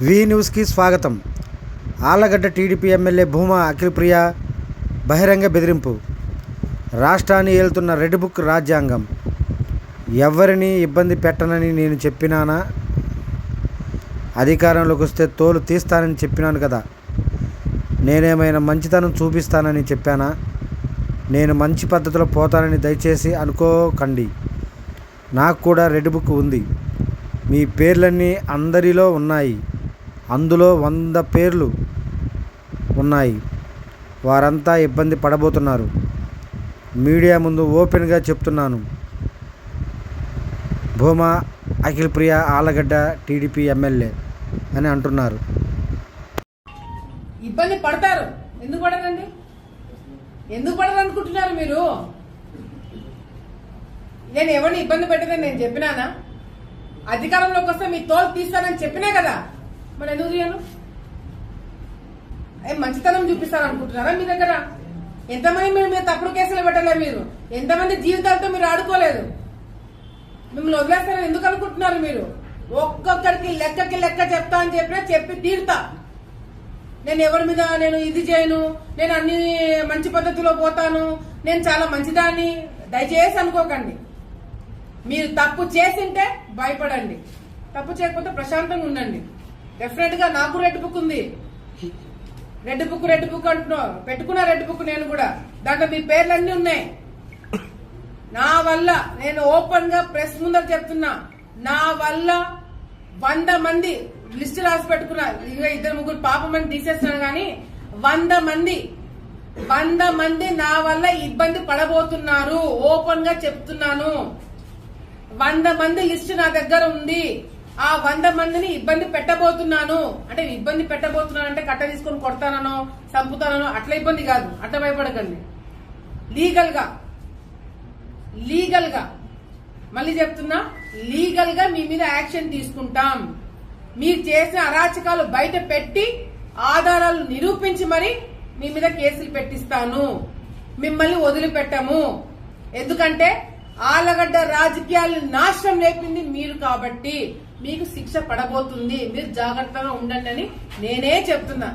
వి న్యూస్కి స్వాగతం. Allagadda TDP MLA Bhuma Akhilapriya బహిరంగ బెదిరింపు. రాష్ట్రాన్ని ఏలుతున్న రెడ్ బుక్ రాజ్యాంగం. ఎవరిని ఇబ్బంది పెట్టనని నేను చెప్పినానా? అధికారంలోకి వస్తే తోలు తీస్తానని చెప్పినాను కదా. నేనేమైనా మంచితనం చూపిస్తానని చెప్పానా? నేను మంచి పద్ధతిలో పోతానని దయచేసి అనుకోకండి. నాకు కూడా రెడ్ బుక్ ఉంది. మీ పేర్లన్నీ అందరిలో ఉన్నాయి. అందులో వంద పేర్లు ఉన్నాయి. వారంతా ఇబ్బంది పడబోతున్నారు. మీడియా ముందు ఓపెన్గా చెప్తున్నాను. భూమా అఖిల్ ప్రియ ఆలగడ్డ టీడీపీ ఎమ్మెల్యే అని అంటున్నారు. ఇబ్బంది పడతారు. ఎందుకు పడరండి? ఎందుకు పడరు అనుకుంటున్నారు మీరు? నేను ఎవరిని ఇబ్బంది పెట్టదని నేను చెప్పినానా? అధికారంలోకి వస్తే మీ తోలు తీస్తానని చెప్పినా కదా? మరి ఎందుకు తీయను? ఏ మంచితనం చూపిస్తారు అనుకుంటున్నారా మీ దగ్గర? ఎంతమంది మీరు మీరు తప్పుడు కేసులు పెట్టలే మీరు? ఎంతమంది జీవితాలతో మీరు ఆడుకోలేదు? మిమ్మల్ని వదిలేస్తారని ఎందుకు అనుకుంటున్నారు మీరు? ఒక్కొక్కరికి లెక్కకి లెక్క చెప్తా అని చెప్పినా చెప్పి తీరుతా. నేను ఎవరి మీద నేను ఇది చేయను నేను అన్ని మంచి పద్ధతిలో పోతాను నేను చాలా మంచిదాన్ని. దయచేసి అనుకోకండి. మీరు తప్పు చేసింటే భయపడండి. తప్పు చేయకపోతే ప్రశాంతంగా ఉండండి. డెఫినెట్గా నాకు రెడ్ బుక్ ఉంది. రెడ్ బుక్ రెడ్ బుక్ అంటున్నావు పెట్టుకున్న రెడ్ బుక్ నేను కూడా. దాంట్లో మీ పేర్లు అన్ని ఉన్నాయి. నా వల్ల నేను ఓపెన్గా ప్రెస్ ముందర చెప్తున్నా. నా వల్ల వంద మంది లిస్ట్ రాసి పెట్టుకున్నా. ఇక ఇద్దరు ముగ్గురు పాపం అని తీసేస్తున్నాను కానీ వంద మంది వంద మంది నా వల్ల ఇబ్బంది పడబోతున్నారు. ఓపెన్గా చెప్తున్నాను. వంద మంది లిస్ట్ నా దగ్గర ఉంది. ఆ వంద మందిని ఇబ్బంది పెట్టబోతున్నాను. అంటే ఇబ్బంది పెట్టబోతున్నాను అంటే కట్ట తీసుకొని కొడతానో చంపుతానో అట్లా ఇబ్బంది కాదు. అట్లా భయపడకండి. లీగల్గా లీగల్గా మళ్ళీ చెప్తున్నా లీగల్గా మీ మీద యాక్షన్ తీసుకుంటాం. మీరు చేసిన అరాచకాలు బయట పెట్టి ఆధారాలు నిరూపించి మరి మీ మీద కేసులు పెట్టిస్తాను. మిమ్మల్ని వదిలిపెట్టము. ఎందుకంటే ఆలగడ్డ రాజకీయాలు నాశనం లేపింది మీరు కాబట్టి మీకు శిక్ష పడబోతుంది. మీరు జాగ్రత్తగా ఉండండి అని నేనే చెప్తున్నా.